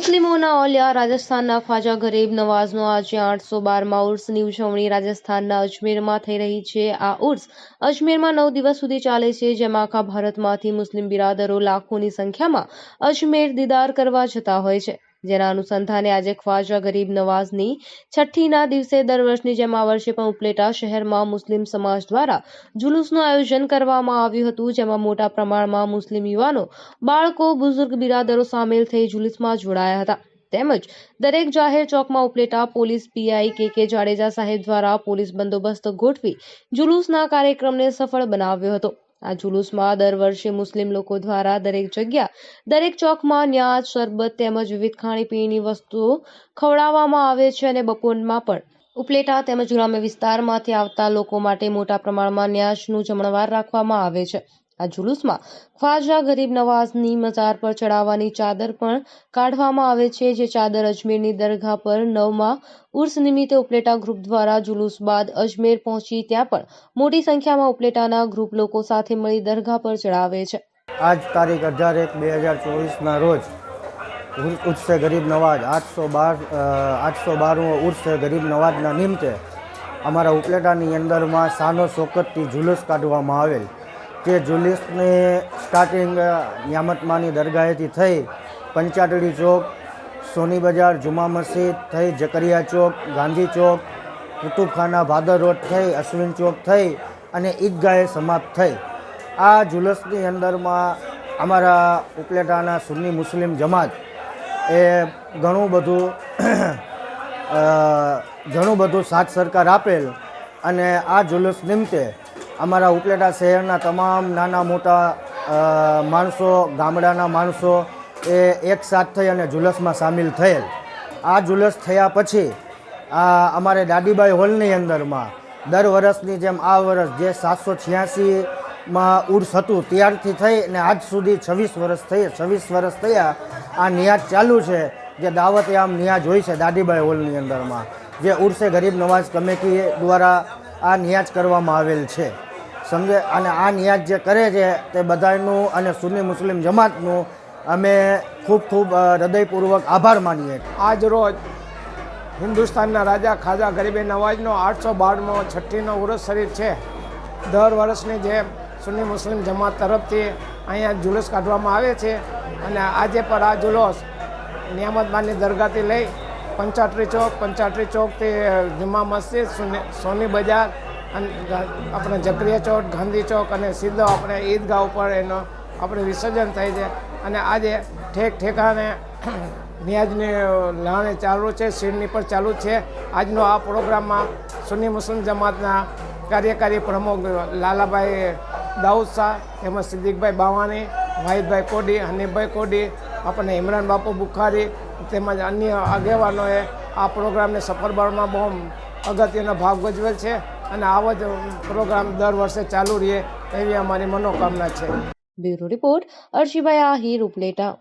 મુસ્લિમોના ઓલિયા રાજસ્થાનના ખ્વાજા ગરીબ નવાઝનો આજે આઠસો બારમાં ઉર્સની ઉજવણી રાજસ્થાનના અજમેરમાં થઈ રહી છે. આ ઉર્સ અજમેરમાં નવ દિવસ સુધી ચાલે છે, જેમાં આખા ભારતમાંથી મુસ્લિમ બિરાદરો લાખોની સંખ્યામાં અજમેર દીદાર કરવા જતા હોય છે. જેના અનુસંધાને આજે ખ્વાજા ગરીબ નવાઝની છઠ્ઠીના દિવસે દર વર્ષની જેમ આ વર્ષે પણ ઉપલેટા શહેરમાં મુસ્લિમ સમાજ દ્વારા જુલુસનું આયોજન કરવામાં આવ્યું હતું, જેમાં મોટા પ્રમાણમાં મુસ્લિમ યુવાનો, બાળકો, બુઝુર્ગ બિરાદરો સામેલ થઈ જુલુસમાં જોડાયા હતા. તેમજ દરેક જાહેર ચોકમાં ઉપલેટા પોલીસ પીઆઈ કે કે જાડેજા સાહેબ દ્વારા પોલીસ બંદોબસ્ત ગોઠવી જુલુસના કાર્યક્રમને સફળ બનાવ્યો હતો. આ જુલુસમાં દર વર્ષે મુસ્લિમ લોકો દ્વારા દરેક જગ્યા, દરેક ચોકમાં ન્યાજ, શરબત તેમજ વિવિધ ખાણીપીણીની વસ્તુઓ ખવડાવવામાં આવે છે અને બપોરમાં પણ. ઉપલેટા તેમજ ગ્રામ્ય વિસ્તારમાંથી આવતા લોકો માટે મોટા પ્રમાણમાં ન્યાજનું જમણવાર રાખવામાં આવે છે. આ જુલુસમાં ખ્વાજા ગરીબ નવાઝની મજાર પર ચડાવવાની ચાદર પણ કાઢવામાં આવે છે, જે ચાદર અજમેરની દરગાહ પર નવમાં ઉર્સ નિમિત્તે ઉપલેટા ગ્રુપ દ્વારા જુલુસ બાદ અજમેર પહોંચી ત્યાં પણ મોટી સંખ્યામાં ઉપલેટાના ગ્રુપ લોકો સાથે મળી દરગાહ પર ચડાવે છે. આજ તારીખ અઢાર એક બે હજાર ચોવીસના રોજ ઉર્સ- ગરીબ નવાજ આઠસો બાર આઠસો બારમો ઉર્સે ગરીબ નવાજના નિમિત્તે અમારા ઉપલેટાની અંદરમાં સાનો સોકતથી જુલુસ કાઢવામાં આવેલ. તે જુલુસની સ્ટાર્ટિંગ ન્યામતમાની દરગાહેથી થઈ પંચાટડી ચોક, સોની બજાર, જુમા મસ્જિદ થઈ, જકરિયા ચોક, ગાંધી ચોક, કુતુબખાના ભાદર રોડ થઈ, અશ્વિન ચોક થઈ અને ઈદગાહે સમાપ્ત થઈ. આ જુલસની અંદરમાં અમારા ઉપલેટાના સુન્ની મુસ્લિમ જમાત એ ઘણું બધું ઘણું બધું સાથ સરકાર આપેલ અને આ જુલસ નિમિત્તે અમારા ઉપલેટા શહેરના તમામ નાના મોટા માણસો, ગામડાના માણસો એ એક સાથ થઈ અને જુલસમાં સામેલ થયેલ. આ જુલસ થયા પછી, આ અમારે દાદીબાઈ હોલની અંદરમાં દર વર્ષની જેમ આ વર્ષ જે સાતસો છ્યાસીમાં ઉર્સ હતું ત્યારથી થઈ અને આજ સુધી છવ્વીસ વર્ષ થઈ, છવ્વીસ વર્ષ થયા, આ નિયાજ ચાલુ છે જે દાવતે આમ નિયાજ હોય છે દાદીબાઈ હોલની અંદરમાં, જે ઉર્સે ગરીબ નવાઝ કમિટી દ્વારા આ નિયાજ કરવામાં આવેલ છે. સમજે અને આ નિયાજ જે કરે છે તે બધાનું અને સુન્ની મુસ્લિમ જમાતનું અમે ખૂબ ખૂબ હૃદયપૂર્વક આભાર માનીએ આજ રોજ હિન્દુસ્તાનના રાજા ખાજા ગરીબે નવાજનો આઠસો બારમો છઠ્ઠીનો ઉરસ શરીફ છે. દર વર્ષની જેમ સુન્ની મુસ્લિમ જમાત તરફથી અહીંયા જુલુસ કાઢવામાં આવે છે અને આજે પણ આ જુલુસ નિયામતબાની દરગાહથી લઈ પંચાટરી ચોક, પંચાટરી ચોકથી જુમા મસ્જિદ સોની બજાર આપણે જકરિયા ચોક, ગાંધી ચોક અને સીધો આપણે ઈદગાહ ઉપર એનો આપણે વિસર્જન થાય છે. અને આજે ઠેક ઠેકાણે નિયાજની લાણે ચાલુ છે, શીરની પર ચાલુ છે. આજનો આ પ્રોગ્રામમાં સુન્ની મુસ્લિમ જમાતના કાર્યકારી પ્રમુખ લાલાભાઈ દાઉદ શાહ તેમજ સિદ્દીકભાઈ બાવાની વાહિદભાઈ કોડી, હનીફભાઈ કોડી, આપણને ઇમરાન બાપુ બુખારી તેમજ અન્ય આગેવાનોએ આ પ્રોગ્રામને સફળ બનાવવામાં બહુ અગત્યનો ભાગ ભજવેલ છે. અને આવો જ પ્રોગ્રામ દર વર્ષે ચાલુ રહે એવી અમારી મનોકામના છે. Bureau report Arshibhai Ahir Upleta